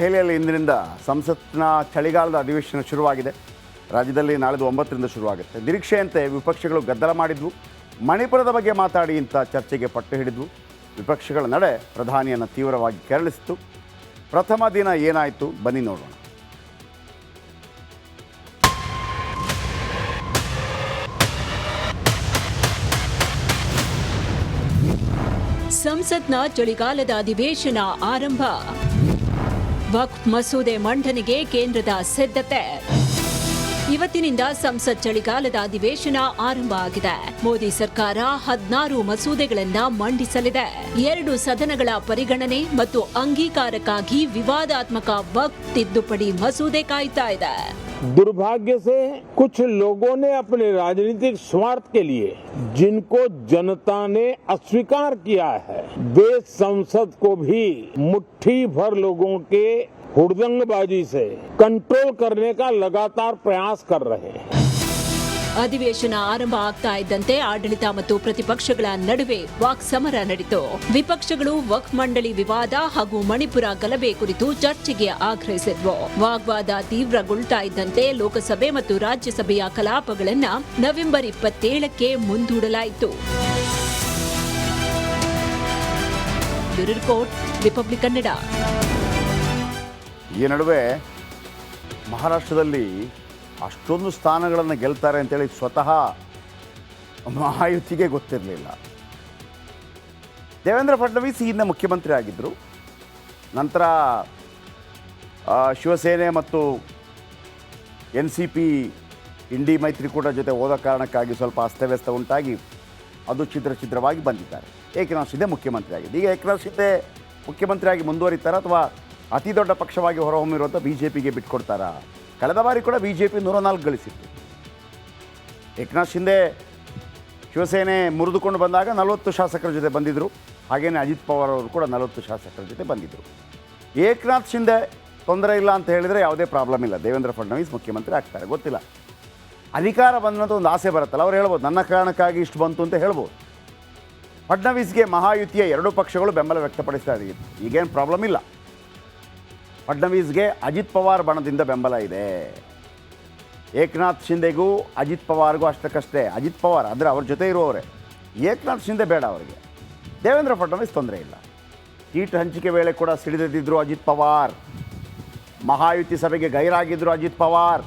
ದೆಹಲಿಯಲ್ಲಿ ಇಂದಿನಿಂದ ಸಂಸತ್ನ ಚಳಿಗಾಲದ ಅಧಿವೇಶನ ಶುರುವಾಗಿದೆ. ರಾಜ್ಯದಲ್ಲಿ ನಾಳೆದು ಒಂಬತ್ತರಿಂದ ಶುರುವಾಗುತ್ತೆ. ನಿರೀಕ್ಷೆಯಂತೆ ವಿಪಕ್ಷಗಳು ಗದ್ದಲ ಮಾಡಿದ್ವು. ಮಣಿಪುರದ ಬಗ್ಗೆ ಮಾತಾಡಿ ಇಂಥ ಚರ್ಚೆಗೆ ಪಟ್ಟು ಹಿಡಿದ್ವು. ವಿಪಕ್ಷಗಳ ನಡೆ ಪ್ರಧಾನಿಯನ್ನು ತೀವ್ರವಾಗಿ ಕೆರಳಿಸಿತು ಪ್ರಥಮ ದಿನ ಏನಾಯಿತು? ಬನ್ನಿ ನೋಡೋಣ. ಸಂಸತ್ನ ಚಳಿಗಾಲದ ಅಧಿವೇಶನ ಆರಂಭ. ವಕ್ಫ್ ಮಸೂದೆ ಮಂಡನೆಗೆ ಕೇಂದ್ರದ ಸಿದ್ಧತೆ. ಇವತ್ತಿನಿಂದ ಸಂಸತ್ ಚಳಿಗಾಲದ ಅಧಿವೇಶನ ಆರಂಭ ಆಗಿದೆ ಮೋದಿ ಸರ್ಕಾರ ಹದಿನಾರು ಮಸೂದೆಗಳನ್ನ ಮಂಡಿಸಲಿದೆ ಎರಡು ಸದನಗಳ ಪರಿಗಣನೆ ಮತ್ತು ಅಂಗೀಕಾರಕ್ಕಾಗಿ ವಿವಾದಾತ್ಮಕ ವಕ್ಫ್ ತಿದ್ದುಪಡಿ ಮಸೂದೆ ಕಾಯ್ತಾ ಇದೆ दुर्भाग्य से कुछ लोगों ने अपने राजनीतिक स्वार्थ के लिए जिनको जनता ने अस्वीकार किया है वे संसद को भी मुट्ठी भर लोगों के हुड़दंगबाजी से कंट्रोल करने का लगातार प्रयास कर रहे हैं ಅಧಿವೇಶನ ಆರಂಭ ಆಗ್ತಾ ಇದ್ದಂತೆ ಆಡಳಿತ ಮತ್ತು ಪ್ರತಿಪಕ್ಷಗಳ ನಡುವೆ ವಾಕ್ಸಮರ ನಡೆಯಿತು ವಿಪಕ್ಷಗಳು ವಕ್ಫ್ ಮಂಡಳಿ ವಿವಾದ ಹಾಗೂ ಮಣಿಪುರ ಗಲಭೆ ಕುರಿತು ಚರ್ಚೆಗೆ ಆಗ್ರಹಿಸಿದ್ವು ವಾಗ್ವಾದ ತೀವ್ರಗೊಳ್ತಾ ಇದ್ದಂತೆ ಲೋಕಸಭೆ ಮತ್ತು ರಾಜ್ಯಸಭೆಯ ಕಲಾಪಗಳನ್ನ ನವೆಂಬರ್ ಇಪ್ಪತ್ತೇಳಕ್ಕೆ ಮುಂದೂಡಲಾಯಿತು ಬ್ಯೂರೋ ರಿಪೋರ್ಟ್ ರಿಪಬ್ಲಿಕ್ ಕನ್ನಡ ಈ ನಡುವೆ ಮಹಾರಾಷ್ಟ್ರದಲ್ಲಿ ಅಷ್ಟೊಂದು ಸ್ಥಾನಗಳನ್ನು ಗೆಲ್ತಾರೆ ಅಂತೇಳಿ ಸ್ವತಃ ಮಹಾಯುತಿಗೆ ಗೊತ್ತಿರಲಿಲ್ಲ. ದೇವೇಂದ್ರ ಫಡ್ನವೀಸ್ ಹಿಂದೆ ಮುಖ್ಯಮಂತ್ರಿ ಆಗಿದ್ದರು ನಂತರ ಶಿವಸೇನೆ ಮತ್ತು ಎನ್ ಸಿ ಪಿ ಇಂಡಿ ಮೈತ್ರಿಕೂಟ ಜೊತೆ ಹೋದ ಕಾರಣಕ್ಕಾಗಿ ಸ್ವಲ್ಪ ಅಸ್ತವ್ಯಸ್ತ ಉಂಟಾಗಿ ಅದು ಛಿದ್ರ ಛಿದ್ರವಾಗಿ ಬಂದಿದ್ದಾರೆ. ಏಕನಾಥ್ ಶಿಂದೆ ಮುಖ್ಯಮಂತ್ರಿ ಆಗಿದೆ ಈಗ ಏಕನಾಥ್ ಶಿಂದೆ ಮುಖ್ಯಮಂತ್ರಿಯಾಗಿ ಮುಂದುವರಿತಾರೆ ಅಥವಾ ಅತಿ ದೊಡ್ಡ ಪಕ್ಷವಾಗಿ ಹೊರಹೊಮ್ಮಿರುವಂಥ ಬಿ ಜೆ ಪಿಗೆ ಬಿಟ್ಕೊಡ್ತಾರಾ. ಕಳೆದ ಬಾರಿ ಕೂಡ ಬಿ ಜೆ ಪಿ ನೂರ ನಾಲ್ಕು ಗಳಿಸಿತ್ತು. ಏಕನಾಥ್ ಶಿಂದೆ ಶಿವಸೇನೆ ಮುರಿದುಕೊಂಡು ಬಂದಾಗ ನಲವತ್ತು ಶಾಸಕರ ಜೊತೆ ಬಂದಿದ್ದರು ಹಾಗೆಯೇ ಅಜಿತ್ ಪವಾರ್ ಅವರು ಕೂಡ ನಲವತ್ತು ಶಾಸಕರ ಜೊತೆ ಬಂದಿದ್ದರು ಏಕನಾಥ್ ಶಿಂದೆ ತೊಂದರೆ ಇಲ್ಲ ಅಂತ ಹೇಳಿದರೆ ಯಾವುದೇ ಪ್ರಾಬ್ಲಮ್ ಇಲ್ಲ. ದೇವೇಂದ್ರ ಫಡ್ನವೀಸ್ ಮುಖ್ಯಮಂತ್ರಿ ಆಗ್ತಾರೆ, ಗೊತ್ತಿಲ್ಲ. ಅಧಿಕಾರ ಬಂದಂಥ ಒಂದು ಆಸೆ ಬರುತ್ತಲ್ಲ, ಅವ್ರು ಹೇಳ್ಬೋದು, ನನ್ನ ಕಾರಣಕ್ಕಾಗಿ ಇಷ್ಟು ಬಂತು ಅಂತ ಹೇಳ್ಬೋದು. ಫಡ್ನವೀಸ್ಗೆ ಮಹಾಯುತಿಯ ಎರಡೂ ಪಕ್ಷಗಳು ಬೆಂಬಲ ವ್ಯಕ್ತಪಡಿಸ್ತಾ ಇದೆ ಈಗೇನು ಪ್ರಾಬ್ಲಮ್ ಇಲ್ಲ. ಫಡ್ನವೀಸ್ಗೆ ಅಜಿತ್ ಪವಾರ್ ಬಣದಿಂದ ಬೆಂಬಲ ಇದೆ. ಏಕನಾಥ್ ಶಿಂದೆಗೂ ಅಜಿತ್ ಪವಾರ್ಗೂ ಅಷ್ಟಕ್ಕಷ್ಟೇ. ಅಜಿತ್ ಪವಾರ್ ಅಂದರೆ ಅವ್ರ ಜೊತೆ ಇರುವವರೇ ಏಕನಾಥ್ ಶಿಂದೆ ಬೇಡ ಅವರಿಗೆ. ದೇವೇಂದ್ರ ಫಡ್ನವೀಸ್ ತೊಂದರೆ ಇಲ್ಲ. ಸೀಟ್ ಹಂಚಿಕೆ ವೇಳೆ ಕೂಡ ಸಿಡಿದಿದ್ದರು ಅಜಿತ್ ಪವಾರ್. ಮಹಾಯುತಿ ಸಭೆಗೆ ಗೈರಾಗಿದ್ದರು ಅಜಿತ್ ಪವಾರ್.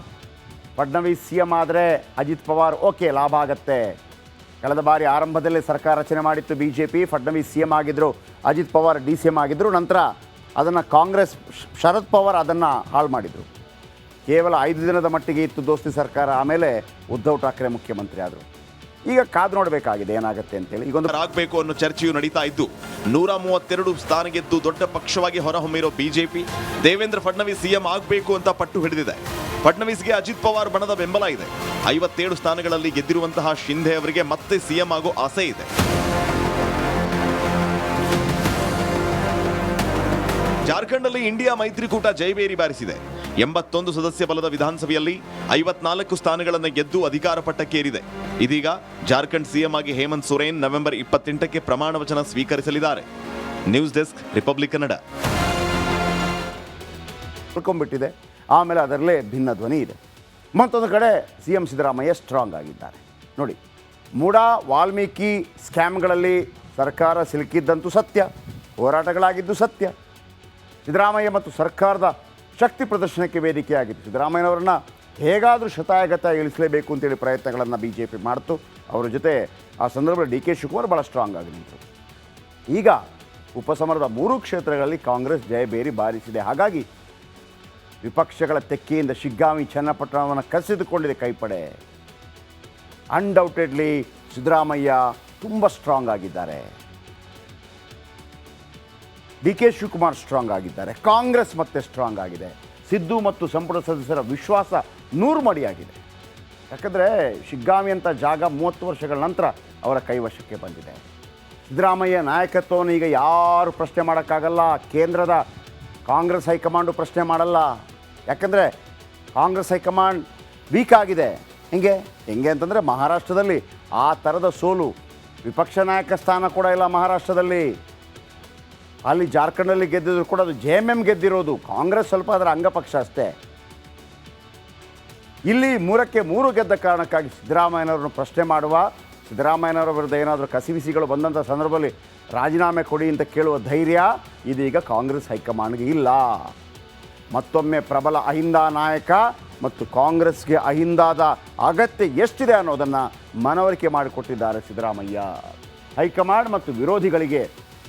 ಫಡ್ನವೀಸ್ ಸಿ ಎಂ ಆದರೆ ಅಜಿತ್ ಪವಾರ್ ಓಕೆ, ಲಾಭ ಆಗತ್ತೆ. ಕಳೆದ ಬಾರಿ ಆರಂಭದಲ್ಲೇ ಸರ್ಕಾರ ರಚನೆ ಮಾಡಿತ್ತು B J P Fadnavis C M ಆಗಿದ್ದರು Ajit Pawar D C M ಆಗಿದ್ದರು ನಂತರ ಅದನ್ನು ಕಾಂಗ್ರೆಸ್ ಶರದ್ ಪವಾರ್ ಅದನ್ನು ಹಾಳು ಮಾಡಿದರು. ಕೇವಲ ಐದು ದಿನದ ಮಟ್ಟಿಗೆ ಇತ್ತು ದೋಸ್ತಿ ಸರ್ಕಾರ, ಆಮೇಲೆ ಉದ್ಧವ್ ಠಾಕ್ರೆ ಮುಖ್ಯಮಂತ್ರಿ ಆದರು. ಈಗ ಕಾದು ನೋಡಬೇಕಾಗಿದೆ ಏನಾಗುತ್ತೆ ಅಂತೇಳಿ. ಈಗೊಂದು ಆಗಬೇಕು ಅನ್ನೋ ಚರ್ಚೆಯು ನಡೀತಾ ಇದ್ದು, ನೂರ ಮೂವತ್ತೆರಡು ಸ್ಥಾನ ಗೆದ್ದು ದೊಡ್ಡ ಪಕ್ಷವಾಗಿ ಹೊರಹೊಮ್ಮಿರೋ ಬಿಜೆಪಿ, ದೇವೇಂದ್ರ ಫಡ್ನವೀಸ್ ಸಿಎಂ ಆಗಬೇಕು ಅಂತ ಪಟ್ಟು ಹಿಡಿದಿದೆ. ಫಡ್ನವೀಸ್ಗೆ ಅಜಿತ್ ಪವಾರ್ ಬಣದ ಬೆಂಬಲ ಇದೆ. ಐವತ್ತೇಳು ಸ್ಥಾನಗಳಲ್ಲಿ ಗೆದ್ದಿರುವಂತಹ ಶಿಂಧೆ ಅವರಿಗೆ ಮತ್ತೆ ಸಿಎಂ ಆಗೋ ಆಸೆ ಇದೆ. ಜಾರ್ಖಂಡ್ನಲ್ಲಿ ಇಂಡಿಯಾ ಮೈತ್ರಿಕೂಟ ಜೈಬೇರಿ ಬಾರಿಸಿದೆ. ಎಂಬತ್ತೊಂದು ಸದಸ್ಯ ಬಲದ ವಿಧಾನಸಭೆಯಲ್ಲಿ ಐವತ್ನಾಲ್ಕು ಸ್ಥಾನಗಳನ್ನು ಗೆದ್ದು ಅಧಿಕಾರ ಪಟ್ಟಕ್ಕೇರಿದೆ. ಇದೀಗ ಜಾರ್ಖಂಡ್ ಸಿಎಂ ಆಗಿ ಹೇಮಂತ್ ಸೊರೇನ್ ನವೆಂಬರ್ ಇಪ್ಪತ್ತೆಂಟಕ್ಕೆ ಪ್ರಮಾಣ ವಚನ ಸ್ವೀಕರಿಸಲಿದ್ದಾರೆ. News desk, Republic Kannada. ಬಿಟ್ಟಿದೆ ಆಮೇಲೆ ಅದರಲ್ಲೇ ಭಿನ್ನ ಧ್ವನಿ ಇದೆ. ಮತ್ತೊಂದು ಕಡೆ ಸಿ ಎಂ ಸಿದ್ದರಾಮಯ್ಯ ಸ್ಟ್ರಾಂಗ್ ಆಗಿದ್ದಾರೆ. ನೋಡಿ ಮೂಡ ವಾಲ್ಮೀಕಿ ಸ್ಕ್ಯಾಮ್ಗಳಲ್ಲಿ ಸರ್ಕಾರ ಸಿಲುಕಿದ್ದಂತೂ ಸತ್ಯ, ಹೋರಾಟಗಳಾಗಿದ್ದು ಸತ್ಯ. ಸಿದ್ದರಾಮಯ್ಯ ಮತ್ತು ಸರ್ಕಾರದ ಶಕ್ತಿ ಪ್ರದರ್ಶನಕ್ಕೆ ವೇದಿಕೆಯಾಗಿತ್ತು ಸಿದ್ದರಾಮಯ್ಯನವರನ್ನು ಹೇಗಾದರೂ ಶತಾಯಗತ ಇಳಿಸಲೇಬೇಕು ಅಂತೇಳಿ ಪ್ರಯತ್ನಗಳನ್ನು ಬಿ ಜೆ ಪಿ ಮಾಡ್ತು. ಅವರ ಜೊತೆ ಆ ಸಂದರ್ಭದಲ್ಲಿ ಡಿ ಕೆ ಶಿವಕುಮಾರ್ ಭಾಳ ಸ್ಟ್ರಾಂಗ್ ಆಗಿ ನಿಂತರು. ಈಗ ಉಪಸಮರದ ಮೂರು ಕ್ಷೇತ್ರಗಳಲ್ಲಿ ಕಾಂಗ್ರೆಸ್ ಜಯಬೇರಿ ಬಾರಿಸಿದೆ. ಹಾಗಾಗಿ ವಿಪಕ್ಷಗಳ ತೆಕ್ಕೆಯಿಂದ ಶಿಗ್ಗಾಮಿ ಚನ್ನಪಟ್ಟಣವನ್ನು ಕಸಿದುಕೊಂಡಿದೆ ಕೈಪಡೆ. ಅನ್ಡೌಟೆಡ್ಲಿ ಸಿದ್ದರಾಮಯ್ಯ ತುಂಬ ಸ್ಟ್ರಾಂಗ್ ಆಗಿದ್ದಾರೆ. ಡಿ ಕೆ ಶಿವಕುಮಾರ್ ಸ್ಟ್ರಾಂಗ್ ಆಗಿದ್ದಾರೆ. ಕಾಂಗ್ರೆಸ್ ಮತ್ತೆ ಸ್ಟ್ರಾಂಗ್ ಆಗಿದೆ. ಸಿದ್ದು ಮತ್ತು ಸಂಪುಟ ಸದಸ್ಯರ ವಿಶ್ವಾಸ ನೂರು ಮಡಿಯಾಗಿದೆ ಯಾಕಂದರೆ ಶಿಗ್ಗಾಮಿ ಅಂತ ಜಾಗ ಮೂವತ್ತು ವರ್ಷಗಳ ನಂತರ ಅವರ ಕೈವಶಕ್ಕೆ ಬಂದಿದೆ. ಸಿದ್ದರಾಮಯ್ಯ ನಾಯಕತ್ವವನ್ನು ಈಗ ಯಾರು ಪ್ರಶ್ನೆ ಮಾಡೋಕ್ಕಾಗಲ್ಲ. ಕೇಂದ್ರದ ಕಾಂಗ್ರೆಸ್ ಹೈಕಮಾಂಡು ಪ್ರಶ್ನೆ ಮಾಡಲ್ಲ. ಯಾಕಂದರೆ ಕಾಂಗ್ರೆಸ್ ಹೈಕಮಾಂಡ್ ವೀಕ್ ಆಗಿದೆ. ಹೆಂಗೆ? ಹೆಂಗೆ ಅಂತಂದರೆ ಮಹಾರಾಷ್ಟ್ರದಲ್ಲಿ ಆ ಥರದ ಸೋಲು. ವಿಪಕ್ಷ ನಾಯಕ ಸ್ಥಾನ ಕೂಡ ಇಲ್ಲ ಮಹಾರಾಷ್ಟ್ರದಲ್ಲಿ. ಅಲ್ಲಿ ಜಾರ್ಖಂಡಲ್ಲಿ ಗೆದ್ದಿದ್ರು ಕೂಡ ಅದು ಜೆ ಎಂ ಎಂ ಗೆದ್ದಿರೋದು. ಕಾಂಗ್ರೆಸ್ ಸ್ವಲ್ಪ ಅದರ ಅಂಗಪಕ್ಷ ಅಷ್ಟೇ. ಇಲ್ಲಿ ಮೂರಕ್ಕೆ ಮೂರು ಗೆದ್ದ ಕಾರಣಕ್ಕಾಗಿ ಸಿದ್ದರಾಮಯ್ಯನವರನ್ನು ಪ್ರಶ್ನೆ ಮಾಡುವ, ಸಿದ್ದರಾಮಯ್ಯನವರ ವಿರುದ್ಧ ಏನಾದರೂ ಕಸಿವಿಸಿಗಳು ಬಂದಂಥ ಸಂದರ್ಭದಲ್ಲಿ ರಾಜೀನಾಮೆ ಕೊಡಿ ಅಂತ ಕೇಳುವ ಧೈರ್ಯ ಇದೀಗ ಕಾಂಗ್ರೆಸ್ ಹೈಕಮಾಂಡ್ಗೆ ಇಲ್ಲ. ಮತ್ತೊಮ್ಮೆ ಪ್ರಬಲ ಅಹಿಂದ ನಾಯಕ ಮತ್ತು ಕಾಂಗ್ರೆಸ್ಗೆ ಅಹಿಂದಾದ ಅಗತ್ಯ ಎಷ್ಟಿದೆ ಅನ್ನೋದನ್ನು ಮನವರಿಕೆ ಮಾಡಿಕೊಟ್ಟಿದ್ದಾರೆ ಸಿದ್ದರಾಮಯ್ಯ. ಹೈಕಮಾಂಡ್ ಮತ್ತು ವಿರೋಧಿಗಳಿಗೆ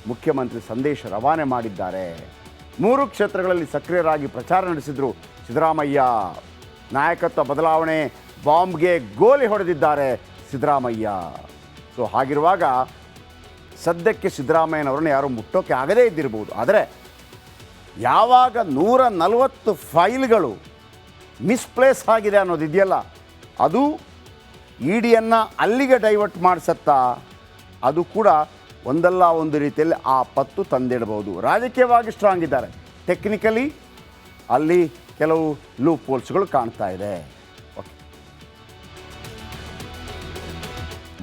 ಮುಖ್ಯಮಂತ್ರಿ ಸಂದೇಶ ರವಾನೆ ಮಾಡಿದ್ದಾರೆ. ಮೂರು ಕ್ಷೇತ್ರಗಳಲ್ಲಿ ಸಕ್ರಿಯರಾಗಿ ಪ್ರಚಾರ ನಡೆಸಿದ್ರು ಸಿದ್ದರಾಮಯ್ಯ. ನಾಯಕತ್ವ ಬದಲಾವಣೆ ಬಾಂಬ್ಗೆ ಗೋಲಿ ಹೊಡೆದಿದ್ದಾರೆ ಸಿದ್ದರಾಮಯ್ಯ. ಸೊ, ಹಾಗಿರುವಾಗ ಸದ್ಯಕ್ಕೆ ಸಿದ್ದರಾಮಯ್ಯನವರನ್ನು ಯಾರು ಮುಟ್ಟೋಕೆ ಆಗದೇ ಇದ್ದಿರ್ಬೋದು. ಆದರೆ ಯಾವಾಗ ನೂರ ನಲವತ್ತು ಫೈಲ್ಗಳು ಮಿಸ್ಪ್ಲೇಸ್ ಆಗಿದೆ ಅನ್ನೋದು ಇದೆಯಲ್ಲ, ಅದು ಇಡಿಯನ್ನು ಡಿಯನ್ನು ಅಲ್ಲಿಗೆ ಡೈವರ್ಟ್ ಮಾಡಿಸತ್ತಾ, ಅದು ಕೂಡ ಒಂದಲ್ಲ ಒಂದು ರೀತಿಯಲ್ಲಿ ಆ ಪತ್ತು ತಂದಿಡಬಹುದು ರಾಜಕೀಯವಾಗಿ ಸ್ಟ್ರಾಂಗ್ ಇದ್ದಾರೆ. ಟೆಕ್ನಿಕಲಿ ಅಲ್ಲಿ ಕೆಲವು ಲೂಪ್ ಹೋಲ್ಸ್ಗಳು ಕಾಣ್ತಾ ಇದೆ.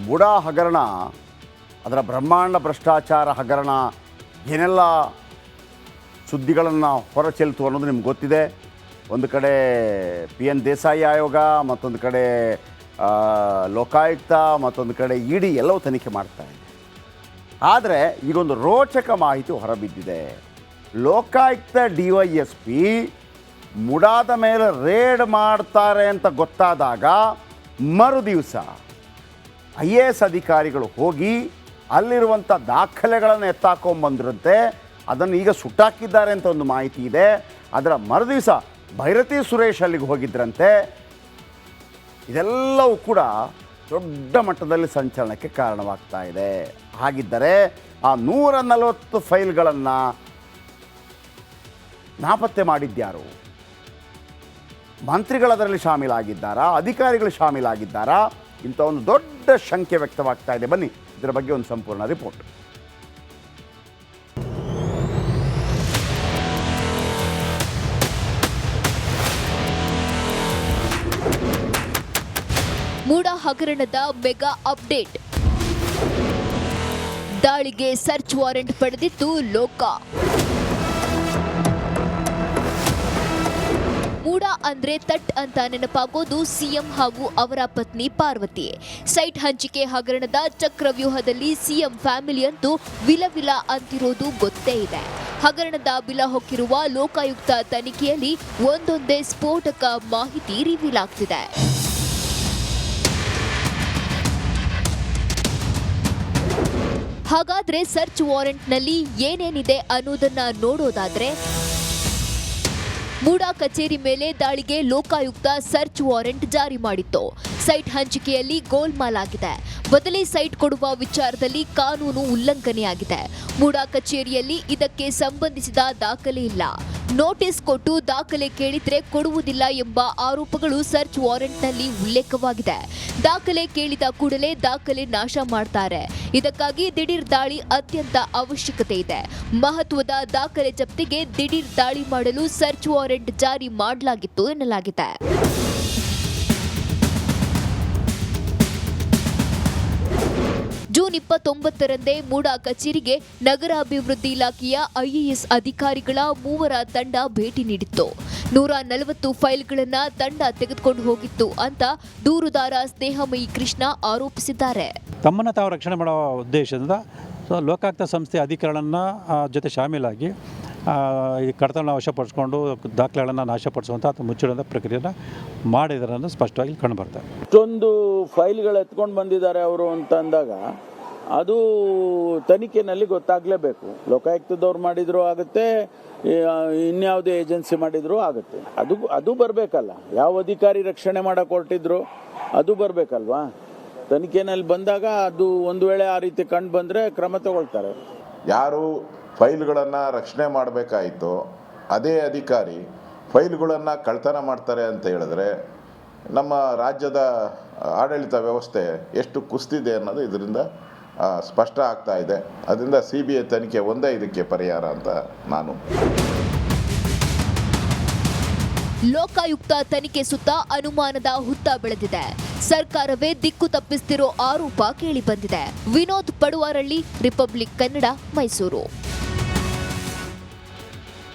ಬುಡಾ ಹಗರಣ, ಅದರ ಬ್ರಹ್ಮಾಂಡ ಭ್ರಷ್ಟಾಚಾರ ಹಗರಣ, ಏನೆಲ್ಲ ಸುದ್ದಿಗಳನ್ನು ಹೊರಚೆಲ್ತು ಅನ್ನೋದು ನಿಮ್ಗೆ ಗೊತ್ತಿದೆ. ಒಂದು ಕಡೆ ಪಿ ಎನ್ ದೇಸಾಯಿ ಆಯೋಗ, ಮತ್ತೊಂದು ಕಡೆ ಲೋಕಾಯುಕ್ತ, ಮತ್ತೊಂದು ಕಡೆ ಇಡಿ ಡಿ ಎಲ್ಲವೂ ತನಿಖೆ ಮಾಡ್ತಾ ಇದೆ. ಆದರೆ ಈಗೊಂದು ರೋಚಕ ಮಾಹಿತಿ ಹೊರಬಿದ್ದಿದೆ. Lokayukta D Y S P ಮುಡಾದ ಮೇಲೆ ರೇಡ್ ಮಾಡ್ತಾರೆ ಅಂತ ಗೊತ್ತಾದಾಗ ಮರುದಿವಸ ಐ ಎ ಎಸ್ ಅಧಿಕಾರಿಗಳು ಹೋಗಿ ಅಲ್ಲಿರುವಂಥ ದಾಖಲೆಗಳನ್ನು ಎತ್ತಾಕೊಂಬಂದಿರಂತೆ, ಅದನ್ನು ಈಗ ಸುಟ್ಟಾಕಿದ್ದಾರೆ ಅಂತ ಒಂದು ಮಾಹಿತಿ ಇದೆ. ಅದರ ಮರುದಿವಸ ಭೈರತಿ ಸುರೇಶ್ ಅಲ್ಲಿಗೆ ಹೋಗಿದ್ರಂತೆ. ಇದೆಲ್ಲವೂ ಕೂಡ ದೊಡ್ಡ ಮಟ್ಟದಲ್ಲಿ ಸಂಚಲನಕ್ಕೆ ಕಾರಣವಾಗ್ತಾ ಇದೆ. ಹಾಗಿದ್ದರೆ ಆ ನೂರ ನಲವತ್ತು ಫೈಲ್ಗಳನ್ನು ನಾಪತ್ತೆ ಮಾಡಿದ್ಯಾರು? ಮಂತ್ರಿಗಳು ಅದರಲ್ಲಿ ಶಾಮೀಲಾಗಿದ್ದಾರಾ? ಅಧಿಕಾರಿಗಳು ಶಾಮೀಲಾಗಿದ್ದಾರಾ? ಇಂಥ ಒಂದು ದೊಡ್ಡ ಶಂಕೆ ವ್ಯಕ್ತವಾಗ್ತಾ ಇದೆ. ಬನ್ನಿ, ಇದರ ಬಗ್ಗೆ ಒಂದು ಸಂಪೂರ್ಣ ರಿಪೋರ್ಟ್. ಹಗರಣದ ಮೆಗಾ ಅಪ್ಡೇಟ್. ದಾಳಿಗೆ ಸರ್ಚ್ ವಾರೆಂಟ್ ಪಡೆದಿತ್ತು ಲೋಕ. ಮೂಡ ಅಂದ್ರೆ ತಟ್ ಅಂತ ನೆನಪಾಗೋದು ಸಿಎಂ ಹಾಗೂ ಅವರ ಪತ್ನಿ ಪಾರ್ವತಿ. ಸೈಟ್ ಹಂಚಿಕೆ ಹಗರಣದ ಚಕ್ರವ್ಯೂಹದಲ್ಲಿ ಸಿಎಂ ಫ್ಯಾಮಿಲಿ ವಿಲ ವಿಲವಿಲ ಅಂತಿರೋದು ಗೊತ್ತೇ ಇದೆ. ಹಗರಣದ ಬಿಲ ಹೊಕ್ಕಿರುವ ಲೋಕಾಯುಕ್ತ ತನಿಖೆಯಲ್ಲಿ ಒಂದೊಂದೇ ಸ್ಫೋಟಕ ಮಾಹಿತಿ ರಿವೀಲ್ ಆಗ್ತಿದೆ. ಹಾಗಾದ್ರೆ ಸರ್ಚ್ ವಾರೆಂಟ್ನಲ್ಲಿ ಏನೇನಿದೆ ಅನ್ನೋದನ್ನ ನೋಡೋದಾದ್ರೆ, ಮೂಡಾ ಕಚೇರಿ ಮೇಲೆ ದಾಳಿಗೆ ಲೋಕಾಯುಕ್ತ ಸರ್ಚ್ ವಾರೆಂಟ್ ಜಾರಿ ಮಾಡಿತ್ತು. ಸೈಟ್ ಹಂಚಿಕೆಯಲ್ಲಿ ಗೋಲ್ಮಾಲ್ ಆಗಿದೆ. ಬದಲಿ ಸೈಟ್ ಕೊಡುವ ವಿಚಾರದಲ್ಲಿ ಕಾನೂನು ಉಲ್ಲಂಘನೆಯಾಗಿದೆ. ಮೂಡಾ ಕಚೇರಿಯಲ್ಲಿ ಇದಕ್ಕೆ ಸಂಬಂಧಿಸಿದ ದಾಖಲೆ ಇಲ್ಲ. ನೋಟಿಸ್ ಕೊಟ್ಟು ದಾಖಲೆ ಕೇಳಿದ್ರೆ ಕೊಡುವುದಿಲ್ಲ ಎಂಬ ಆರೋಪಗಳು ಸರ್ಚ್ ವಾರೆಂಟ್ನಲ್ಲಿ ಉಲ್ಲೇಖವಾಗಿದೆ. ದಾಖಲೆ ಕೇಳಿದ ಕೂಡಲೇ ದಾಖಲೆ ನಾಶ ಮಾಡ್ತಾರೆ. ಇದಕ್ಕಾಗಿ ದಿಢೀರ್ ದಾಳಿ ಅತ್ಯಂತ ಅವಶ್ಯಕತೆ ಇದೆ. ಮಹತ್ವದ ದಾಖಲೆ ಜಪ್ತಿಗೆ ದಿಢೀರ್ ದಾಳಿ ಮಾಡಲು ಸರ್ಚ್ ವಾರೆಂಟ್ ಜಾರಿ ಮಾಡಲಾಗಿತ್ತು ಎನ್ನಲಾಗಿದೆ. ಜೂನ್ ಇಪ್ಪತ್ತೊಂಬತ್ತರಂದೇ ಮೂಡಾ ಕಚೇರಿಗೆ ನಗರಾಭಿವೃದ್ಧಿ ಇಲಾಖೆಯ ಐಎಎಸ್ ಅಧಿಕಾರಿಗಳ ಮೂವರ ತಂಡ ಭೇಟಿ ನೀಡಿತ್ತು. ನೂರ ನಲವತ್ತು ಫೈಲ್ಗಳನ್ನು ತಂಡ ತೆಗೆದುಕೊಂಡು ಹೋಗಿತ್ತು ಅಂತ ದೂರುದಾರ ಸ್ನೇಹಮಯಿ ಕೃಷ್ಣ ಆರೋಪಿಸಿದ್ದಾರೆ. ತಮ್ಮನ್ನು ತಾವು ರಕ್ಷಣೆ ಮಾಡುವ ಉದ್ದೇಶದಿಂದ ಸೊ ಲೋಕಾಯುಕ್ತ ಸಂಸ್ಥೆ ಅಧಿಕಾರಿಗಳನ್ನ ಜೊತೆ ಶಾಮೀಲಾಗಿ ಈ ಕಡತನ ವಶಪಡಿಸ್ಕೊಂಡು ದಾಖಲೆಗಳನ್ನು ನಾಶಪಡಿಸುವಂಥ ಅಥವಾ ಮುಚ್ಚಿಡುವಂಥ ಪ್ರಕ್ರಿಯೆಯನ್ನು ಮಾಡಿದರನ್ನು ಸ್ಪಷ್ಟವಾಗಿ ಕಂಡುಬರ್ತದೆ ಇಷ್ಟೊಂದು ಫೈಲ್ಗಳು ಎತ್ಕೊಂಡು ಬಂದಿದ್ದಾರೆ ಅವರು ಅಂತ ಅಂದಾಗ ಅದು ತನಿಖೆನಲ್ಲಿ ಗೊತ್ತಾಗಲೇಬೇಕು. ಲೋಕಾಯುಕ್ತದವ್ರು ಮಾಡಿದರೂ ಆಗುತ್ತೆ ಇನ್ಯಾವುದೇ ಏಜೆನ್ಸಿ ಮಾಡಿದರೂ ಆಗುತ್ತೆ. ಅದು ಅದು ಬರಬೇಕಲ್ಲ. ಯಾವ ಅಧಿಕಾರಿ ರಕ್ಷಣೆ ಮಾಡೋಕೆ ಹೊರಟಿದ್ರು ಅದು ಬರಬೇಕಲ್ವಾ? ತನಿಖೆನಲ್ಲಿ ಬಂದಾಗ ಅದು ಒಂದು ವೇಳೆ ಆ ರೀತಿ ಕಂಡು ಬಂದರೆ ಕ್ರಮ ತಗೊಳ್ತಾರೆ. ಯಾರು ಫೈಲ್ಗಳನ್ನು ರಕ್ಷಣೆ ಮಾಡಬೇಕಾಯಿತು ಅದೇ ಅಧಿಕಾರಿ ಫೈಲ್ಗಳನ್ನು ಕಳ್ತನ ಮಾಡ್ತಾರೆ ಅಂತ ಹೇಳಿದ್ರೆ ನಮ್ಮ ರಾಜ್ಯದ ಆಡಳಿತ ವ್ಯವಸ್ಥೆ ಎಷ್ಟು ಕುಸ್ತಿದೆ ಅನ್ನೋದು ಇದರಿಂದ ಸ್ಪಷ್ಟ ಆಗ್ತಾ ಇದೆ. ಅದರಿಂದ ಸಿ ಬಿ ಐ ತನಿಖೆ ಒಂದೇ ಇದಕ್ಕೆ ಪರಿಹಾರ ಅಂತ ನಾನು. ಲೋಕಾಯುಕ್ತ ತನಿಖೆ ಸುತ್ತ ಅನುಮಾನದ ಹುತ್ತ ಬೆಳೆದಿದೆ. ಸರ್ಕಾರವೇ ದಿಕ್ಕು ತಪ್ಪಿಸ್ತಿರೋ ಆರೋಪ ಕೇಳಿಬಂದಿದೆ ವಿನೋದ್ ಪಡುವಾರಳ್ಳಿ, ರಿಪಬ್ಲಿಕ್ ಕನ್ನಡ, ಮೈಸೂರು.